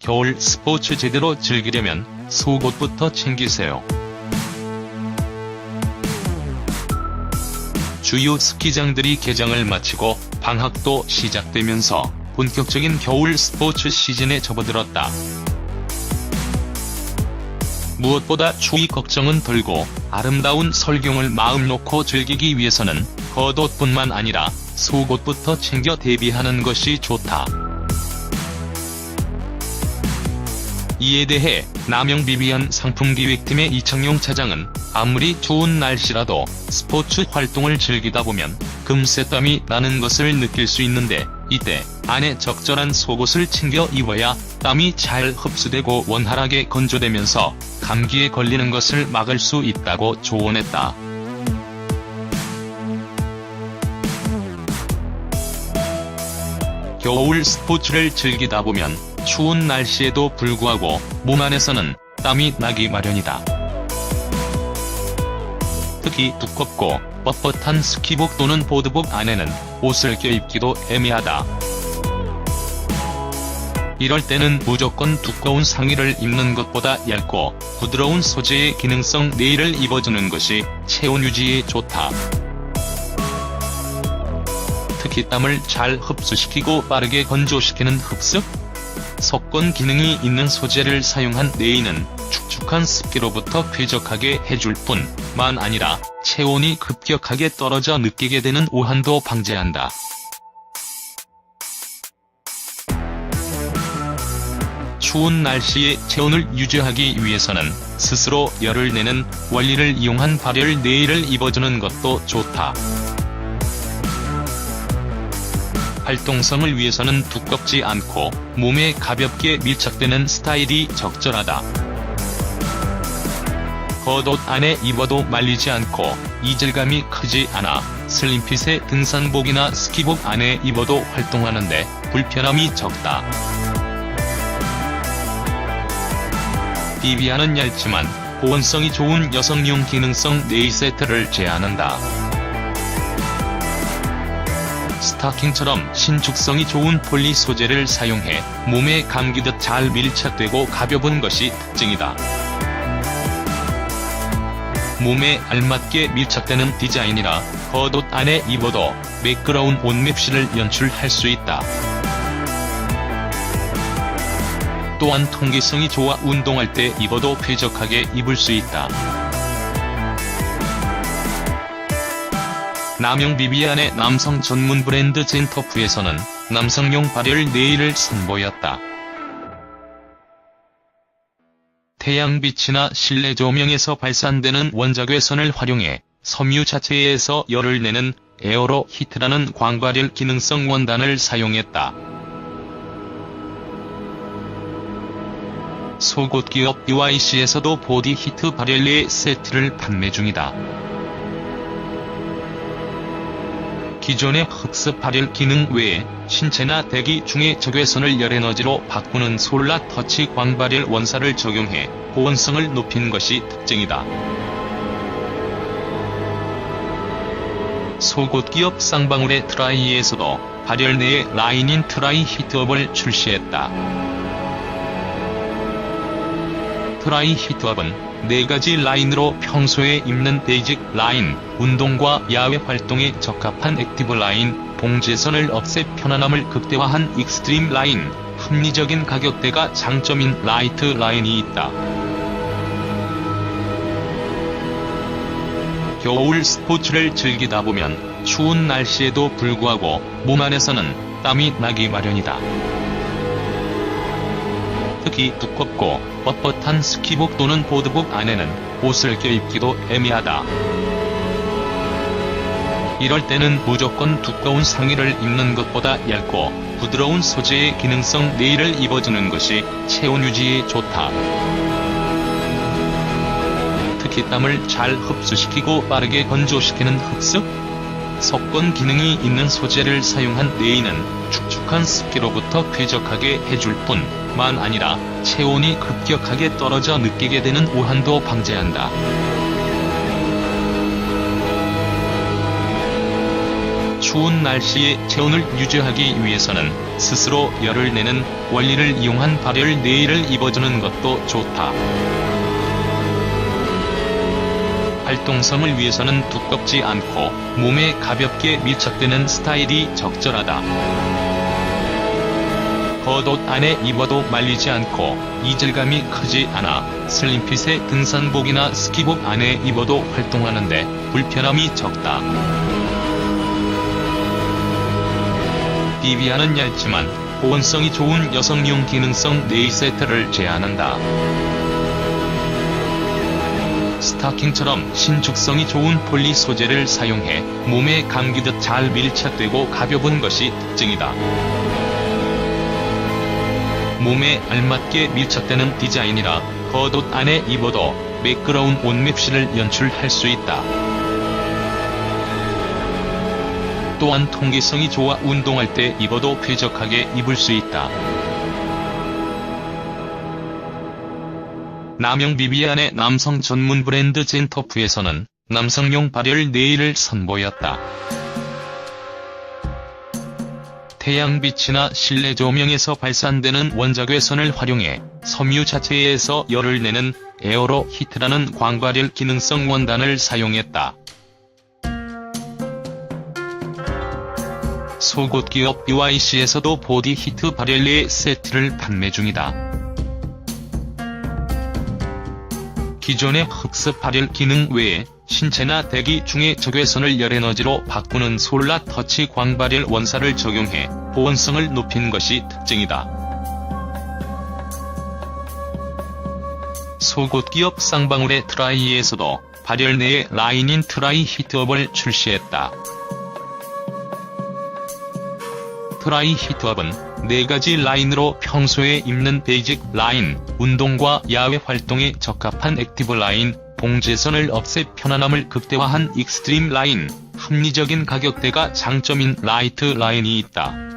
겨울 스포츠 제대로 즐기려면 속옷부터 챙기세요. 주요 스키장들이 개장을 마치고 방학도 시작되면서 본격적인 겨울 스포츠 시즌에 접어들었다. 무엇보다 추위 걱정은 덜고 아름다운 설경을 마음 놓고 즐기기 위해서는 겉옷뿐만 아니라 속옷부터 챙겨 대비하는 것이 좋다. 이에 대해 남영 비비안 상품기획팀의 이창용 차장은 아무리 추운 날씨라도 스포츠 활동을 즐기다 보면 금세 땀이 나는 것을 느낄 수 있는데 이때 안에 적절한 속옷을 챙겨 입어야 땀이 잘 흡수되고 원활하게 건조되면서 감기에 걸리는 것을 막을 수 있다고 조언했다. 겨울 스포츠를 즐기다 보면 추운 날씨에도 불구하고 몸 안에서는 땀이 나기 마련이다. 특히 두껍고 뻣뻣한 스키복 또는 보드복 안에는 옷을 껴입기도 애매하다. 이럴 때는 무조건 두꺼운 상의를 입는 것보다 얇고 부드러운 소재의 기능성 네일을 입어주는 것이 체온 유지에 좋다. 특히 땀을 잘 흡수시키고 빠르게 건조시키는 흡습, 속건 기능이 있는 소재를 사용한 네일은 축축한 습기로부터 쾌적하게 해줄 뿐만 아니라 체온이 급격하게 떨어져 느끼게 되는 오한도 방지한다. 추운 날씨에 체온을 유지하기 위해서는 스스로 열을 내는 원리를 이용한 발열 네일을 입어주는 것도 좋다. 활동성을 위해서는 두껍지 않고 몸에 가볍게 밀착되는 스타일이 적절하다. 겉옷 안에 입어도 말리지 않고 이질감이 크지 않아 슬림핏의 등산복이나 스키복 안에 입어도 활동하는데 불편함이 적다. 비비안은 얇지만 보온성이 좋은 여성용 기능성 네일 세트를 제안한다. 스타킹처럼 신축성이 좋은 폴리 소재를 사용해 몸에 감기듯 잘 밀착되고 가벼운 것이 특징이다. 몸에 알맞게 밀착되는 디자인이라 겉옷 안에 입어도 매끄러운 옷맵시를 연출할 수 있다. 또한 통기성이 좋아 운동할 때 입어도 쾌적하게 입을 수 있다. 남영 비비안의 남성 전문 브랜드 젠터프에서는 남성용 발열 네일을 선보였다. 태양빛이나 실내 조명에서 발산되는 원자괴선을 활용해 섬유 자체에서 열을 내는 에어로 히트라는 광발열 기능성 원단을 사용했다. 속옷 기업 BYC에서도 보디 히트 발열레 세트를 판매 중이다. 기존의 흡습 발열 기능 외에 신체나 대기 중의 적외선을 열에너지로 바꾸는 솔라 터치 광발열 원사를 적용해 보온성을 높인 것이 특징이다. 속옷 기업 쌍방울의 트라이에서도 발열 내의 라인인 트라이 히트업을 출시했다. 트라이 히트업은 4가지 라인으로 평소에 입는 베이직 라인, 운동과 야외 활동에 적합한 액티브 라인, 봉제선을 없애 편안함을 극대화한 익스트림 라인, 합리적인 가격대가 장점인 라이트 라인이 있다. 겨울 스포츠를 즐기다 보면 추운 날씨에도 불구하고 몸 안에서는 땀이 나기 마련이다. 특히 두껍고 뻣뻣한 스키복 또는 보드복 안에는 옷을 껴입기도 애매하다. 이럴 때는 무조건 두꺼운 상의를 입는 것보다 얇고 부드러운 소재의 기능성 네일을 입어주는 것이 체온 유지에 좋다. 특히 땀을 잘 흡수시키고 빠르게 건조시키는 흡습, 속건 기능이 있는 소재를 사용한 네일은 축축한 습기로부터 쾌적하게 해줄 뿐 만 아니라 체온이 급격하게 떨어져 느끼게 되는 오한도 방지한다. 추운 날씨에 체온을 유지하기 위해서는 스스로 열을 내는 원리를 이용한 발열 네일을 입어주는 것도 좋다. 활동성을 위해서는 두껍지 않고 몸에 가볍게 밀착되는 스타일이 적절하다. 겉옷 안에 입어도 말리지 않고 이질감이 크지 않아 슬림핏의 등산복이나 스키복 안에 입어도 활동하는데 불편함이 적다. 비비안은 얇지만 보온성이 좋은 여성용 기능성 네일 세트를 제안한다. 스타킹처럼 신축성이 좋은 폴리 소재를 사용해 몸에 감기듯 잘 밀착되고 가벼운 것이 특징이다. 몸에 알맞게 밀착되는 디자인이라 겉옷 안에 입어도 매끄러운 옷 맵시를 연출할 수 있다. 또한 통기성이 좋아 운동할 때 입어도 쾌적하게 입을 수 있다. 남영 비비안의 남성 전문 브랜드 젠터프에서는 남성용 발열 네일을 선보였다. 태양빛이나 실내 조명에서 발산되는 원자괴선을 활용해 섬유 자체에서 열을 내는 에어로 히트라는 광발열 기능성 원단을 사용했다. 속옷 기업 BYC에서도 보디 히트 발열레 세트를 판매 중이다. 기존의 흑습 발열 기능 외에 신체나 대기 중의 적외선을 열에너지로 바꾸는 솔라 터치 광발열 원사를 적용해 보온성을 높인 것이 특징이다. 속옷 기업 쌍방울의 트라이에서도 발열 내의 라인인 트라이 히트업을 출시했다. 트라이 히트업은 4가지 라인으로 평소에 입는 베이직 라인, 운동과 야외 활동에 적합한 액티브 라인, 봉제선을 없애 편안함을 극대화한 익스트림 라인, 합리적인 가격대가 장점인 라이트 라인이 있다.